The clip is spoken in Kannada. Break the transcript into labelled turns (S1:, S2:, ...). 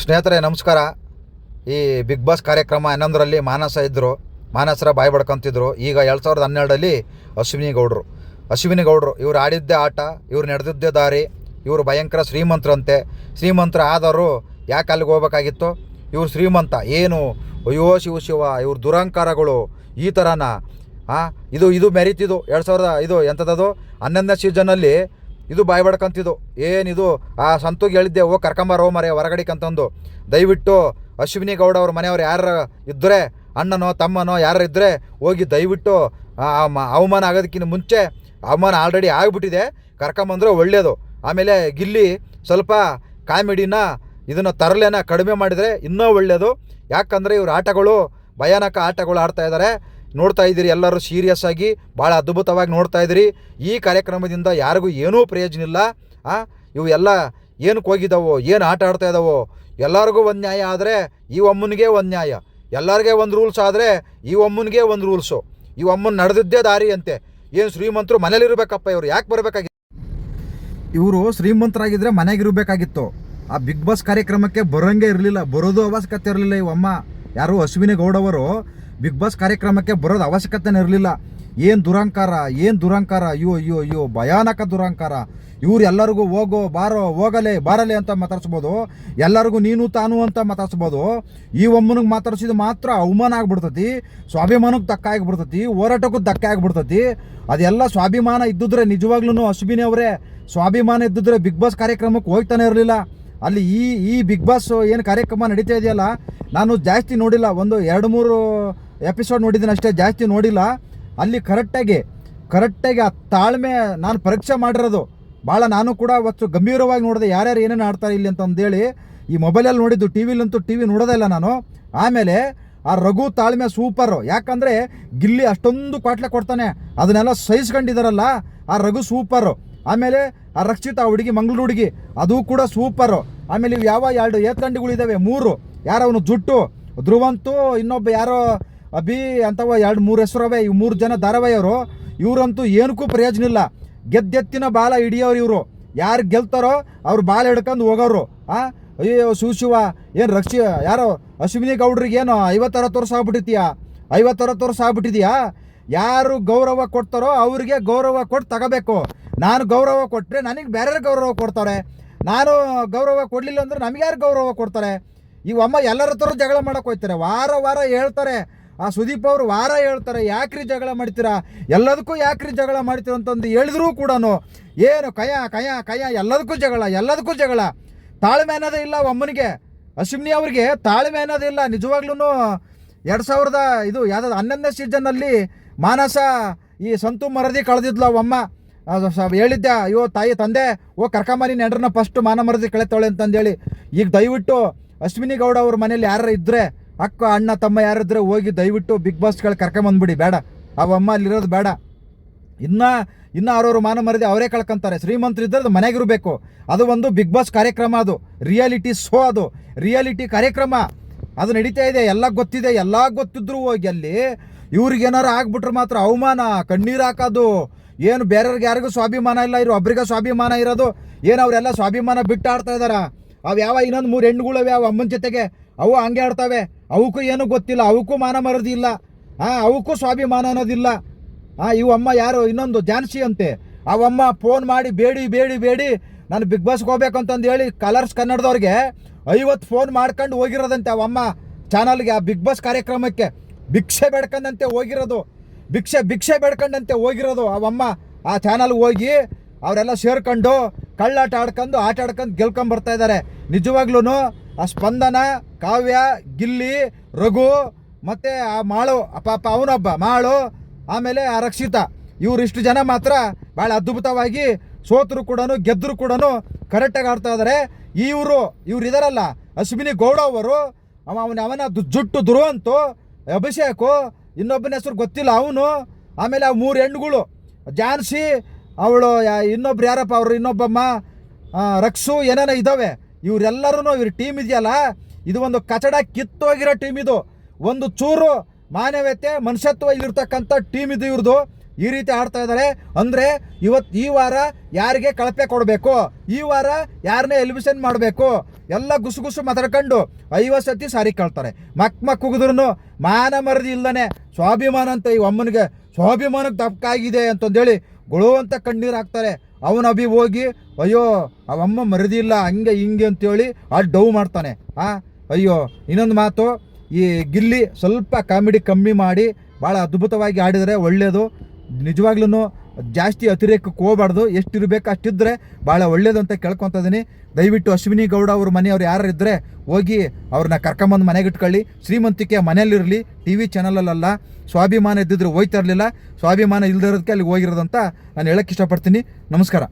S1: ಸ್ನೇಹಿತರೆ, ನಮಸ್ಕಾರ. ಈ ಬಿಗ್ ಬಾಸ್ ಕಾರ್ಯಕ್ರಮ ಹನ್ನೊಂದರಲ್ಲಿ ಮಾನಸ ಇದ್ದರು ಮಾನಸರ ಬಾಯಿ ಬಡ್ಕೊಂತಿದ್ರು. ಈಗ ಎರಡು ಸಾವಿರದ ಹನ್ನೆರಡರಲ್ಲಿ ಅಶ್ವಿನಿ ಗೌಡರು. ಅಶ್ವಿನಿ ಗೌಡರು, ಇವ್ರು ಆಡಿದ್ದೇ ಆಟ, ಇವ್ರು ನಡೆದಿದ್ದೇ ದಾರಿ, ಇವರು ಭಯಂಕರ ಶ್ರೀಮಂತರಂತೆ. ಶ್ರೀಮಂತರ ಆದವರು ಯಾಕೆ ಅಲ್ಲಿಗೆ ಹೋಗ್ಬೇಕಾಗಿತ್ತು? ಇವ್ರು ಶ್ರೀಮಂತ, ಏನು ಅಯ್ಯೋ ಶಿವ ಶಿವ, ಇವ್ರ ದುರಂಕಾರಗಳು ಈ ಥರನ ಇದು ಇದು ಮೆರಿತಿದು. ಎರಡು ಸಾವಿರದ, ಇದು ಎಂಥದ್ದು ಹನ್ನೊಂದನೇ ಸೀಸನ್ನಲ್ಲಿ ಇದು ಬಾಯ್ ಬಡ್ಕಂತಿದ್ದು ಏನಿದು ಆ ಸಂತುಗೆ ಹೇಳಿದ್ದೆ, ಓ ಕರ್ಕೊಂಬರೋ ಮರೆ ಹೊರಗಡಿಗೆ ಅಂತಂದು ದಯವಿಟ್ಟು ಅಶ್ವಿನಿ ಗೌಡ ಅವ್ರ ಮನೆಯವ್ರು ಯಾರು ಇದ್ದರೆ ಅಣ್ಣನೋ, ತಮ್ಮನೋ ಯಾರು ಇದ್ದರೆ ಹೋಗಿ ದಯವಿಟ್ಟು ಅವಮಾನ ಆಗೋದಕ್ಕಿಂತ ಮುಂಚೆ ಅವಮಾನ ಆಲ್ರೆಡಿ ಆಗಿಬಿಟ್ಟಿದೆ. ಕರ್ಕೊಂಬಂದ್ರೆ ಒಳ್ಳೆಯದು ಆಮೇಲೆ ಗಿಲ್ಲಿ ಸ್ವಲ್ಪ ಕಾಮಿಡಿನ ಇದನ್ನು ತರಲೆನ ಕಡಿಮೆ ಮಾಡಿದರೆ ಇನ್ನೂ ಒಳ್ಳೆಯದು ಯಾಕಂದರೆ ಇವರು ಆಟಗಳು ಭಯಾನಕ ಆಟಗಳು ಆಡ್ತಾ ಇದ್ದಾರೆ ನೋಡ್ತಾ ಇದ್ದೀರಿ, ಎಲ್ಲರೂ ಸೀರಿಯಸ್ ಆಗಿ ಭಾಳ ಅದ್ಭುತವಾಗಿ ನೋಡ್ತಾ ಇದ್ದೀರಿ. ಈ ಕಾರ್ಯಕ್ರಮದಿಂದ ಯಾರಿಗೂ ಏನೂ ಪ್ರಯೋಜನ ಇಲ್ಲ. ಇವು ಎಲ್ಲ ಏನಕ್ಕೆ ಹೋಗಿದ್ದಾವೋ ಏನು ಆಟ ಆಡ್ತಾ ಇದ್ದಾವೋ ಎಲ್ಲರಿಗೂ ಒಂದು ನ್ಯಾಯ ಆದರೆ ಈ ಒಮ್ಮನಿಗೆ ಒಂದು ನ್ಯಾಯ. ಎಲ್ಲರಿಗೆ ಒಂದು ರೂಲ್ಸ್ ಆದರೆ ಈ ಒಮ್ಮನಿಗೆ ಒಂದು ರೂಲ್ಸು ಈ ಅಮ್ಮನ ನಡೆದಿದ್ದೇ ದಾರಿ ಅಂತೆ. ಏನು ಶ್ರೀಮಂತರು ಮನೇಲಿರಬೇಕಪ್ಪ ಇವರು, ಯಾಕೆ ಬರಬೇಕಾಗಿತ್ತು? ಇವರು ಶ್ರೀಮಂತರಾಗಿದ್ದರೆ ಮನೆಗಿರಬೇಕಾಗಿತ್ತು ಆ ಬಿಗ್ ಬಾಸ್ ಕಾರ್ಯಕ್ರಮಕ್ಕೆ ಬರೋಂಗೆ ಇರಲಿಲ್ಲ, ಬರೋದು ಅವಶ್ಯಕತೆ ಇರಲಿಲ್ಲ ಇವಮ್ಮ ಯಾರು ಅಶ್ವಿನಿ ಗೌಡವರು ಬಿಗ್ ಬಾಸ್ ಕಾರ್ಯಕ್ರಮಕ್ಕೆ ಬರೋದು ಅವಶ್ಯಕತೆನೇ ಇರಲಿಲ್ಲ. ಏನು ದುರಂಕಾರ ಏನು ದುರಂಕಾರ, ಅಯ್ಯೋ ಅಯ್ಯೋ ಅಯ್ಯೋ, ಭಯಾನಕ ದುರಂಕಾರ. ಇವ್ರು ಎಲ್ಲರಿಗೂ ಹೋಗೋ, ಬಾರೋ, ಹೋಗಲೆ, ಬಾರಲೆ ಅಂತ ಮಾತಾಡ್ಸ್ಬೋದು. ಎಲ್ಲರಿಗೂ ನೀನು, ತಾನು ಅಂತ ಮಾತಾಡ್ಸ್ಬೋದು. ಈ ಒಮ್ಮನಿಗೆ ಮಾತಾಡ್ಸಿದ ಮಾತ್ರ ಅವಮಾನ ಆಗ್ಬಿಡ್ತತಿ ಸ್ವಾಭಿಮಾನಕ್ಕೆ ಧಕ್ಕ ಆಗಿಬಿಡ್ತತಿ, ಹೋರಾಟಕ್ಕೂ ಧಕ್ಕ ಆಗಿಬಿಡ್ತತಿ. ಅದೆಲ್ಲ ಸ್ವಾಭಿಮಾನ ಇದ್ದಿದ್ರೆ ನಿಜವಾಗ್ಲೂ ಅಶ್ವಿನಿ ಅವರೇ, ಸ್ವಾಭಿಮಾನ ಇದ್ದಿದ್ರೆ ಬಿಗ್ ಬಾಸ್ ಕಾರ್ಯಕ್ರಮಕ್ಕೆ ಹೋಗ್ತಾನೆ ಇರಲಿಲ್ಲ. ಅಲ್ಲಿ ಈ ಈ ಬಿಗ್ ಬಾಸ್ ಏನು ಕಾರ್ಯಕ್ರಮ ನಡೀತಾ ಇದೆಯಲ್ಲ, ನಾನು ಜಾಸ್ತಿ ನೋಡಿಲ್ಲ. ಒಂದು ಎರಡು, ಮೂರು ಎಪಿಸೋಡ್ ನೋಡಿದ್ದೀನಿ ಅಷ್ಟೇ, ಜಾಸ್ತಿ ನೋಡಿಲ್ಲ. ಅಲ್ಲಿ ಕರೆಕ್ಟಾಗಿ ಕರೆಕ್ಟಾಗಿ ಆ ತಾಳ್ಮೆ ನಾನು ಪರೀಕ್ಷೆ ಮಾಡಿರೋದು. ಭಾಳ ನಾನು ಕೂಡ ಅವತ್ತು ಗಂಭೀರವಾಗಿ ನೋಡಿದೆ, ಯಾರ್ಯಾರು ಏನೇನು ಆಡ್ತಾರೆ ಇಲ್ಲಿ ಅಂತ ಅಂದೇಳಿ. ಈ ಮೊಬೈಲಲ್ಲಿ ನೋಡಿದ್ದು ಟಿ ವಿಲಂತೂ ಟಿ ವಿ ನೋಡೋದೇ ಇಲ್ಲ ನಾನು. ಆಮೇಲೆ ಆ ರಘು ತಾಳ್ಮೆ ಸೂಪರು ಯಾಕಂದರೆ ಗಿಲ್ಲಿ ಅಷ್ಟೊಂದು ಕ್ವಾಟ್ಲೆ ಕೊಡ್ತಾನೆ. ಅದನ್ನೆಲ್ಲ ಸಹಿಸ್ಕೊಂಡಿದ್ದಾರಲ್ಲ ಆ ರಘು ಸೂಪರು ಆಮೇಲೆ ಆ ರಕ್ಷಿತ ಆ ಹುಡುಗಿ, ಮಂಗಳೂರು ಹುಡುಗಿ, ಅದು ಕೂಡ ಸೂಪರು ಆಮೇಲೆ ಇವು ಯಾವ ಎರಡು ಏತಂಡಿಗಳಿದ್ದಾವೆ ಮೂರು. ಯಾರವನು ಜುಟ್ಟು? ಧ್ರುವಂತು, ಇನ್ನೊಬ್ಬ ಯಾರೋ ಅಭಿ ಅಂತವ ಎರಡು ಮೂರು ಹೆಸರವೆ, ಇವು ಮೂರು ಜನ ಧಾರಾವಾಹಿಯವರು ಇವರಂತೂ ಏನಕ್ಕೂ ಪ್ರಯೋಜನ ಇಲ್ಲ. ಗೆದ್ದೆತ್ತಿನ ಬಾಲ ಹಿಡಿಯೋರು ಇವರು. ಯಾರು ಗೆಲ್ತಾರೋ ಅವ್ರು ಬಾಲ ಹಿಡ್ಕೊಂಡು ಹೋಗೋರು ಆ? ಅಯ್ಯೋ, ಶಿವ ಏನು ರಕ್ಷಿ, ಯಾರೋ, ಅಶ್ವಿನಿ ಗೌಡ್ರಿಗೆ ಏನು ಐವತ್ತು ಅರವತ್ತು ವರ್ಷ ಆಗ್ಬಿಟ್ಟಿದ್ಯಾ ಐವತ್ತರತ್ತು ವರ್ಷ ಆಗ್ಬಿಟ್ಟಿದ್ಯಾ? ಯಾರು ಗೌರವ ಕೊಡ್ತಾರೋ ಅವ್ರಿಗೆ ಗೌರವ ಕೊಟ್ಟು ತಗೋಬೇಕು. ನಾನು ಗೌರವ ಕೊಟ್ಟರೆ ನನಗೆ ಬೇರೆ ಗೌರವ ಕೊಡ್ತಾರೆ. ನಾನು ಗೌರವ ಕೊಡಲಿಲ್ಲ ಅಂದ್ರೆ ನಮಗ್ಯಾರು ಯಾರು ಗೌರವ ಕೊಡ್ತಾರೆ? ಇವಮ್ಮ ಎಲ್ಲರ ಹತ್ರ ಜಗಳ ಮಾಡೋಕೆ ಹೋಗ್ತಾರೆ. ವಾರ ವಾರ ಹೇಳ್ತಾರೆ. ಆ ಸುದೀಪ್ ಅವರು ವಾರ ಹೇಳ್ತಾರೆ, ಯಾಕ್ರಿ ಜಗಳ ಮಾಡ್ತೀರಾ? ಎಲ್ಲದಕ್ಕೂ ಯಾಕ್ರಿ ಜಗಳ ಮಾಡ್ತೀರ ಅಂತಂದು ಹೇಳಿದ್ರು ಕೂಡ ಏನು ಕಯ ಕಯ ಕಯ, ಎಲ್ಲದಕ್ಕೂ ಜಗಳ ಎಲ್ಲದಕ್ಕೂ ಜಗಳ. ತಾಳ್ಮೆ ಅನ್ನೋದೇ ಇಲ್ಲ ಒಮ್ಮನಿಗೆ. ಅಶ್ವಿನಿ ಅವ್ರಿಗೆ ತಾಳ್ಮೆ ಅನ್ನೋದೇ ಇಲ್ಲ. ನಿಜವಾಗ್ಲೂ ಎರಡು ಸಾವಿರದ ಇದು ಯಾವ್ದು ಹನ್ನೊಂದನೇ ಸೀಸನ್ನಲ್ಲಿ ಮಾನಸ ಈ ಸಂತು ಮರದಿ ಕಳೆದಿದ್ಲು ಸ- ಹೇಳಿದ್ದೆ, ಅಯ್ಯೋ, ತಾಯಿ, ತಂದೆ, ಓ ಕರ್ಕಂಬರಿ ನೆಂಡ್ರನ್ನ ಫಸ್ಟ್ ಮಾನ ಮರದಿ ಕಳೆತಾಳೆ ಅಂತಂದೇಳಿ. ಈಗ ದಯವಿಟ್ಟು ಅಶ್ವಿನಿ ಗೌಡ ಅವ್ರ ಮನೇಲಿ ಯಾರು ಇದ್ದರೆ ಅಕ್ಕ, ಅಣ್ಣ, ತಮ್ಮ ಯಾರಿದ್ರೆ ಹೋಗಿ ದಯವಿಟ್ಟು ಬಿಗ್ ಬಾಸ್ಗಳು ಕರ್ಕೊಂಬಂದ್ಬಿಡಿ ಬೇಡ. ಅವಮ್ಮ ಅಲ್ಲಿರೋದು ಬೇಡ. ಇನ್ನ, ಇನ್ನು ಅವ್ರವ್ರ ಮಾನ ಮರದಿ ಅವರೇ ಕಳ್ಕೊಂತಾರೆ. ಶ್ರೀಮಂತರಿದ್ದರೆ ಮನೆಗಿರಬೇಕು ಅದು ಒಂದು ಬಿಗ್ ಬಾಸ್ ಕಾರ್ಯಕ್ರಮ ಅದು. ರಿಯಾಲಿಟಿ ಶೋ ಅದು. ರಿಯಾಲಿಟಿ ಕಾರ್ಯಕ್ರಮ. ಅದು ನಡೀತಾ ಇದೆ. ಎಲ್ಲ ಗೊತ್ತಿದೆ. ಎಲ್ಲ ಗೊತ್ತಿದ್ರು ಹೋಗಿ ಅಲ್ಲಿ ಇವ್ರಿಗೇನಾರು ಆಗ್ಬಿಟ್ರೆ ಮಾತ್ರ ಅವಮಾನ. ಕಣ್ಣೀರು ಹಾಕೋದು. ಏನು ಬೇರೆಯವ್ರಿಗೆ ಯಾರಿಗೂ ಸ್ವಾಭಿಮಾನ ಇಲ್ಲ. ಇರೋ ಒಬ್ರಿಗೆ ಸ್ವಾಭಿಮಾನ ಇರೋದು. ಏನು ಅವರೆಲ್ಲ ಸ್ವಾಭಿಮಾನ ಬಿಟ್ಟು ಆಡ್ತಾ ಇದಾರ. ಅವು ಯಾವ ಇನ್ನೊಂದು ಮೂರು ಹೆಣ್ಣುಗಳವೆ ಅವ ಅಮ್ಮನ ಜೊತೆಗೆ ಅವು ಹಂಗೆ ಆಡ್ತಾವೆ. ಅವಕ್ಕೂ ಏನೂ ಗೊತ್ತಿಲ್ಲ, ಅವಕ್ಕೂ ಮಾನ ಮರದಿ ಇಲ್ಲ ಹಾಂ ಅವಕ್ಕೂ ಸ್ವಾಭಿಮಾನ ಅನ್ನೋದಿಲ್ಲ. ಆ, ಇವು ಅಮ್ಮ ಯಾರು, ಇನ್ನೊಂದು ಜಾನ್ಸಿ ಅಂತೆ. ಅವಮ್ಮ ಫೋನ್ ಮಾಡಿ ಬೇಡಿ ಬೇಡಿ ಬೇಡಿ, ನಾನು ಬಿಗ್ ಬಾಸ್ಗೆ ಹೋಗ್ಬೇಕಂತಂದು ಹೇಳಿ ಕಲರ್ಸ್ ಕನ್ನಡದವ್ರಿಗೆ ಐವತ್ತು ಫೋನ್ ಮಾಡ್ಕೊಂಡು ಹೋಗಿರೋದಂತೆ ಅವಮ್ಮ ಚಾನಲ್ಗೆ ಆ ಬಿಗ್ ಬಾಸ್ ಕಾರ್ಯಕ್ರಮಕ್ಕೆ. ಭಿಕ್ಷೆ ಬೇಡ್ಕೊಂಡಂತೆ ಹೋಗಿರೋದು, ಭಿಕ್ಷೆ ಭಿಕ್ಷೆ ಬೇಡ್ಕೊಂಡಂತೆ ಹೋಗಿರೋದು ಅವಮ್ಮ ಆ ಚಾನಲ್ಗೆ ಹೋಗಿ ಅವರೆಲ್ಲ ಸೇರ್ಕೊಂಡು ಕಳ್ಳಾಟ ಆಡ್ಕೊಂಡು, ಆಟ ಆಡ್ಕೊಂಡು ಗೆಲ್ಕೊಂಬರ್ತಾ ಇದ್ದಾರೆ. ನಿಜವಾಗ್ಲೂ ಆ ಸ್ಪಂದನ, ಕಾವ್ಯ, ಗಿಲ್ಲಿ, ರಘು, ಮತ್ತೆ ಆ ಮಾಳು ಪಾಪ ಅವನೊಬ್ಬ, ಮಾಳು, ಆಮೇಲೆ ಆ ರಕ್ಷಿತ. ಇವರಿಷ್ಟು ಜನ ಮಾತ್ರ ಭಾಳ ಅದ್ಭುತವಾಗಿ ಸೋತರು ಕೂಡ ಗೆದ್ದರು ಕೂಡ ಕರೆಕ್ಟಾಗಿ ಆಡ್ತಾ ಇದ್ದಾರೆ ಇವರು, ಇವ್ರು ಇದಾರಲ್ಲ, ಅಶ್ವಿನಿ ಗೌಡ ಅವರು, ಅವ ಅವನ ಅವನ ಜುಟ್ಟು ದುರುವಂತು, ಅಭಿಷೇಕು, ಇನ್ನೊಬ್ಬನ ಹೆಸರು ಗೊತ್ತಿಲ್ಲ ಅವನು. ಆಮೇಲೆ ಆ ಮೂರು ಹೆಣ್ಣುಗಳು ಜಾನ್ಸಿ ಅವಳು ಇನ್ನೊಬ್ರು ಯಾರಪ್ಪ, ಅವರು ಇನ್ನೊಬ್ಬಮ್ಮ ರಕ್ಸು, ಏನೇನೋ ಇದ್ದಾವೆ ಇವರೆಲ್ಲರೂ ಇವ್ರ ಟೀಮ್ ಇದೆಯಲ್ಲ? ಇದು ಒಂದು ಕಚಡ ಕಿತ್ತೋಗಿರೋ ಟೀಮ್ ಇದು. ಒಂದು ಚೂರು ಮಾನವೀಯತೆ, ಮನುಷ್ಯತ್ವ ಇಲ್ಲಿರ್ತಕ್ಕಂಥ ಟೀಮ್ ಇದು ಇವ್ರದ್ದು ಈ ರೀತಿ ಆಡ್ತಾ ಇದ್ದಾರೆ ಅಂದರೆ ಇವತ್ತು ಈ ವಾರ ಯಾರಿಗೆ ಕಳಪೆ ಕೊಡಬೇಕು? ಈ ವಾರ ಯಾರನ್ನೇ ಎಲಿಮಿಷನ್ ಮಾಡಬೇಕು? ಎಲ್ಲ ಗುಸು ಗುಸು ಮಾತಾಡ್ಕೊಂಡು ಐವತ್ತು ಸತಿ ಸಾರಿ ಕೇಳ್ತಾರೆ. ಮಕ್ ಮಕ್ ಕುಗಿದ್ರು ಮಾನ ಮರದಿ ಇಲ್ಲನೆ ಸ್ವಾಭಿಮಾನ ಅಂತ ಈ ಅಮ್ಮನಿಗೆ ಸ್ವಾಭಿಮಾನಕ್ಕೆ ದಪ್ಕಾಗಿದೆ ಅಂತಂದೇಳಿ ಗುಳು ಅಂತ ಕಣ್ಣೀರು ಹಾಕ್ತಾರೆ. ಅವನ ಅಭಿ ಹೋಗಿ, ಅಯ್ಯೋ ಅವಮ್ಮ ಮರದಿಲ್ಲ, ಹಂಗೆ ಹಿಂಗೆ ಅಂತೇಳಿ ಆ ಡೌ ಮಾಡ್ತಾನೆ. ಆ, ಅಯ್ಯೋ, ಇನ್ನೊಂದು ಮಾತು, ಈ ಗಿಲ್ಲಿ ಸ್ವಲ್ಪ ಕಾಮಿಡಿ ಕಮ್ಮಿ ಮಾಡಿ ಭಾಳ ಅದ್ಭುತವಾಗಿ ಆಡಿದರೆ ಒಳ್ಳೆಯದು ನಿಜವಾಗ್ಲೂ ಜಾಸ್ತಿ ಅತಿರೇಕಕ್ಕೆ ಹೋಗಬಾರ್ದು. ಎಷ್ಟು ಇರಬೇಕು ಅಷ್ಟಿದ್ರೆ ಭಾಳ ಒಳ್ಳೇದು ಅಂತ ಕೇಳ್ಕೊತ ಇದೀನಿ. ದಯವಿಟ್ಟು ಅಶ್ವಿನಿ ಗೌಡ ಅವ್ರ ಮನೆಯವ್ರು ಯಾರು ಇದ್ದರೆ ಹೋಗಿ ಅವ್ರನ್ನ ಕರ್ಕೊಂಬಂದು ಮನೆಗೆ ಇಟ್ಕೊಳ್ಳಿ ಶ್ರೀಮಂತಿಕೆ ಮನೇಲಿರಲಿ ಟಿ ವಿ ಚಾನಲಲ್ಲ ಸ್ವಾಭಿಮಾನ ಇದ್ದಿದ್ರೆ ಹೋಯ್ತಾ ಇರಲಿಲ್ಲ. ಸ್ವಾಭಿಮಾನ ಇಲ್ದಿರೋದಕ್ಕೆ ಅಲ್ಲಿಗೆ ಹೋಗಿರೋದಂತ ನಾನು ಹೇಳಕ್ಕೆ ಇಷ್ಟಪಡ್ತೀನಿ. ನಮಸ್ಕಾರ.